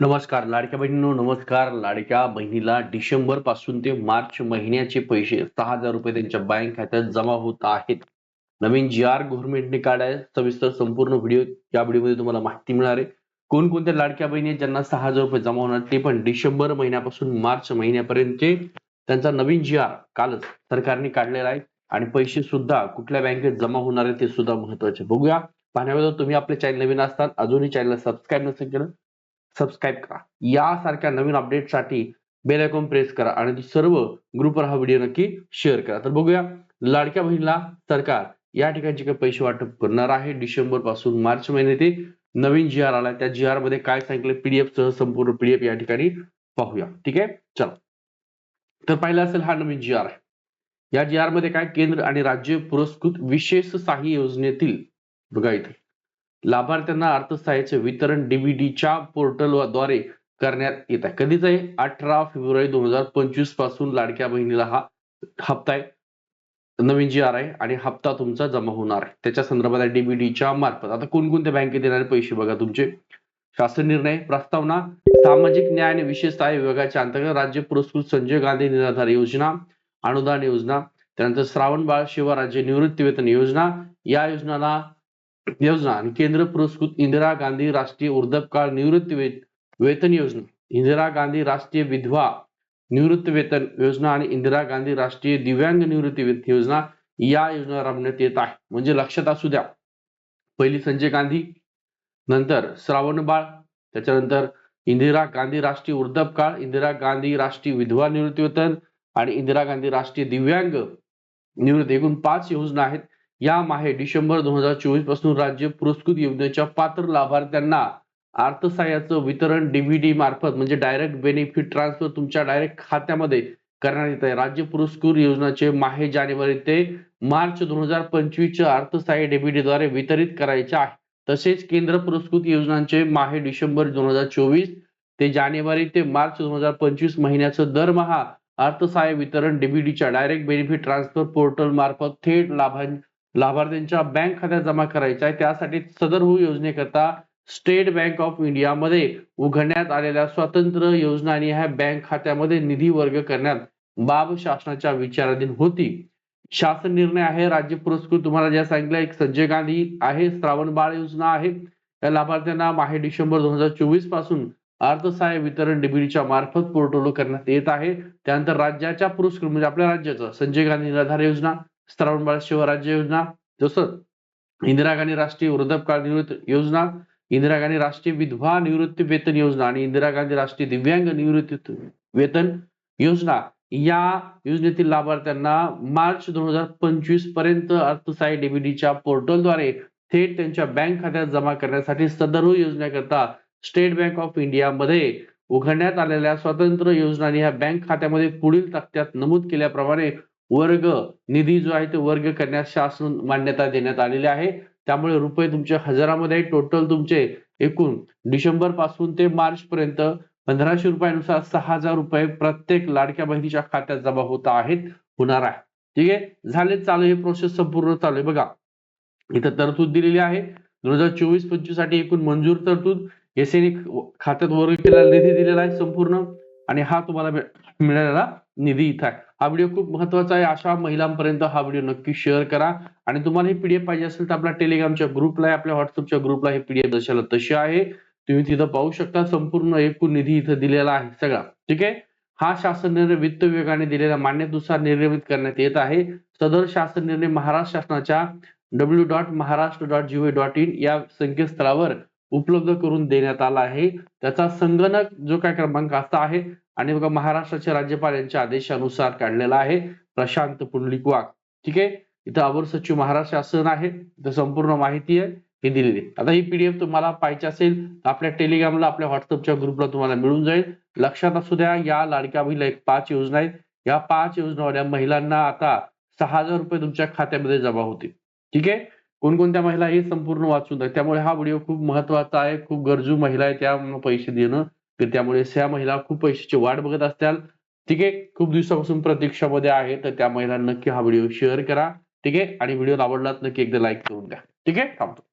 नमस्कार लाडक्या बहिणींनो नमस्कार. लाडक्या बहिणीला डिसेंबरपासून ते मार्च महिन्याचे पैसे सहा हजार रुपये त्यांच्या बँक खात्यात जमा होत आहेत. नवीन जी आर गव्हर्नमेंटने काढाय सविस्तर संपूर्ण व्हिडिओ या व्हिडिओमध्ये तुम्हाला माहिती मिळणार आहे. कोणकोणत्या लाडक्या बहिणी आहेत ज्यांना सहा हजार रुपये जमा होणार ते पण डिसेंबर महिन्यापासून मार्च महिन्यापर्यंतचे त्यांचा नवीन जी आर कालच सरकारने काढलेला आहे. आणि पैसे सुद्धा कुठल्या बँकेत जमा होणार आहे ते सुद्धा महत्त्वाचे बघूया. पाहण्याबद्दल तुम्ही आपले चॅनल नवीन असतात अजूनही चॅनलला सबस्क्राईब नसेल केलं सबस्क्राईब करा. यासारख्या नवीन अपडेटसाठी बेल आयकॉन प्रेस करा आणि सर्व ग्रुपवर हा व्हिडिओ नक्की शेअर करा. तर बघूया लाडक्या बहिणीला सरकार या ठिकाणचे काही पैसे वाटप करणार आहे. डिसेंबरपासून मार्च महिने ते नवीन जी आर आला त्या जी आरमध्ये काय सांगितलं पीडीएफ सह संपूर्ण पीडीएफ या ठिकाणी पाहूया. ठीक आहे? चला. तर पहिला असेल हा नवीन जी आर आहे. या जी आरमध्ये काय केंद्र आणि राज्य पुरस्कृत विशेष सहाय्य योजनेतील बघा इथे. लाभार्थ्यांना अर्थसहाय्याचे वितरण डीबीडीच्या पोर्टलद्वारे करण्यात येत आहे. कधीच आहे अठरा फेब्रुवारी दोन हजार पंचवीसपासून लाडक्या बहिणीला हा हप्ता आहे. नवीन जी आर आहे आणि हप्ता तुमचा जमा होणार आहे. त्याच्या संदर्भात डीबीडीच्या मार्फत. आता कोणकोणत्या बँकेत येणारे पैसे बघा तुमचे. शासन निर्णय प्रस्तावना सामाजिक न्याय आणि विशेष सहाय्य विभागाच्या अंतर्गत राज्य पुरस्कृत संजय गांधी निराधार योजना अनुदान योजना त्यानंतर श्रावण बाळ शिवा राज्य निवृत्ती वेतन योजना. या योजनाला योजना आणि केंद्र पुरस्कृत इंदिरा गांधी राष्ट्रीय वृद्धकाळ निवृत्ती वेतन योजना. इंदिरा गांधी राष्ट्रीय विधवा निवृत्ती वेतन योजना आणि इंदिरा गांधी राष्ट्रीय दिव्यांग निवृत्ती वेतन योजना या योजना राबवण्यात येत आहे. म्हणजे लक्षात असू द्या. पहिली संजय गांधी नंतर श्रावण बाळ त्याच्यानंतर इंदिरा गांधी राष्ट्रीय वृद्धकाळ इंदिरा गांधी राष्ट्रीय विधवा निवृत्ती वेतन आणि इंदिरा गांधी राष्ट्रीय दिव्यांग निवृत्ती. एकूण पाच योजना आहेत. या माहे डिसेंबर दोन हजार चोवीसपासून राज्य पुरस्कृत योजनेच्या पात्र लाभार्थ्यांना अर्थसहाय्याचं वितरण डीबीडी मार्फत म्हणजे डायरेक्ट बेनिफिट ट्रान्सफर तुमच्या डायरेक्ट खात्यामध्ये करण्यात येत आहे राज्य पुरस्कृत योजनाचे माहे जानेवारी ते मार्च दोन हजार पंचवीसच्या अर्थसहाय्य डीबीडी द्वारे वितरित करायचे आहे. तसेच केंद्र पुरस्कृत योजनांचे माहे डिसेंबर दोन हजार चोवीस ते जानेवारी ते मार्च दोन हजार पंचवीस महिन्याचं दरमहा अर्थसहाय्य वितरण डीबीडीच्या डायरेक्ट बेनिफिट ट्रान्सफर पोर्टल मार्फत थेट लाभां लाभार्थ्यांच्या बँक खात्यात जमा करायचा आहे त्यासाठी सदर योजनेकरता स्टेट बँक ऑफ इंडियामध्ये उघडण्यात आलेल्या स्वतंत्र योजना आणि ह्या बँक खात्यामध्ये निधी वर्ग करण्यात बाब शासनाच्या विचाराधीन होती. शासन निर्णय आहे. राज्य पुरस्कृत तुम्हाला ज्या सांगितलं एक संजय गांधी आहे श्रावण बाळ योजना आहे. या लाभार्थ्यांना माहे डिसेंबर दोन हजार चोवीसपासून अर्थसहाय्य वितरण डीबीडीच्या मार्फत पोर्टल करण्यात येत आहे. त्यानंतर राज्याच्या पुरस्कृत म्हणजे आपल्या राज्याचं संजय गांधी निराधार योजना. श्रावण बाळ शिवराज्य योजना जसं इंदिरा गांधी राष्ट्रीय वृद्धकाळ निवृत्ती योजना इंदिरा गांधी राष्ट्रीय विधवा निवृत्ती वेतन योजना आणि इंदिरा गांधी राष्ट्रीय दिव्यांग निवृत्ती वेतन योजना या योजनेतील लाभार्थ्यांना मार्च दोन हजार पंचवीसपर्यंत अर्थसहाय्य डीबीडीच्या पोर्टलद्वारे थेट त्यांच्या बँक खात्यात जमा करण्यासाठी सदर योजनेकरता स्टेट बँक ऑफ इंडियामध्ये उघडण्यात आलेल्या स्वतंत्र योजना आणि ह्या बँक खात्यामध्ये पुढील तक्त्यात नमूद केल्याप्रमाणे वर्ग निधी जो आहे तो वर्ग करण्यास शासन मान्यता देण्यात आलेली आहे. त्यामुळे रुपये तुमच्या हजारामध्ये टोटल तुमचे एकूण डिसेंबरपासून ते मार्च पर्यंत पंधराशे रुपयानुसार सहा हजार रुपये प्रत्येक लाडक्या बहिणीच्या खात्यात जमा होत आहेत होणार आहे. ठीक आहे? झाले चालू हे प्रोसेस संपूर्ण चालू आहे. बघा इथं तरतूद दिलेली आहे. दोन हजार चोवीस पंचवीससाठी एकूण मंजूर तरतूद. एसएने खात्यात वर्ग केलेला निधी दिलेला आहे संपूर्ण. आणि हा तुम्हाला मिळालेला निधी इथं आहे. हा व्हिडिओ खूप महत्त्वाचा आहे. अशा महिलांपर्यंत हा व्हिडिओ नक्की शेअर करा. आणि तुम्हाला हे पीडीएफ पाहिजे असेल तर आपल्या टेलिग्रामच्या ग्रुपला आहे आपल्या व्हॉट्सअपच्या ग्रुपला हे पीडीएफ जशाला तशी आहे. तुम्ही तिथं पाहू शकता. संपूर्ण एकूण निधी इथं दिलेला आहे सगळा. ठीक आहे? हा शासन निर्णय वित्त विभागाने दिलेल्या मान्यतेनुसार निर्गमित करण्यात येत आहे. सदर शासन निर्णय महाराष्ट्र शासनाच्या W dot Maharashtra dot GO dot in या संकेतस्थळावर उपलब्ध करून देण्यात आला आहे. त्याचा संगणक जो काय क्रमांक असा आहे आणि बघा महाराष्ट्राचे राज्यपाल यांच्या आदेशानुसार काढलेला आहे प्रशांत पुंडलिक वाघ ठीक आहे? इथं अवर सचिव महाराष्ट्र शासन आहे. इथं संपूर्ण माहिती आहे. ही दिलेली आहे. आता ही पीडीएफ तुम्हाला पाहिजे असेल आपल्या टेलिग्रामला आपल्या व्हॉट्सअपच्या ग्रुपला तुम्हाला मिळून जाईल. लक्षात असू द्या या लाडक्या महिला एक पाच योजना आहेत. या पाच योजनावाल्या महिलांना आता सहा हजार रुपये तुमच्या खात्यामध्ये जमा होतील. ठीक आहे? कोणकोणत्या महिला हे संपूर्ण वाचून त्यामुळे हा व्हिडिओ खूप महत्त्वाचा आहे. खूप गरजू महिला आहे त्या पैसे देणं तर त्यामुळे या महिला खूप पैशाची वाट बघत असत्याल ठीक आहे खूप दिवसापासून प्रतीक्षामध्ये आहे तर त्या महिलांना नक्की हा व्हिडिओ शेअर करा. ठीक आहे आणि व्हिडिओ आवडलात नक्की एकदा लाईक करून द्या ठीक आहे थांबतो.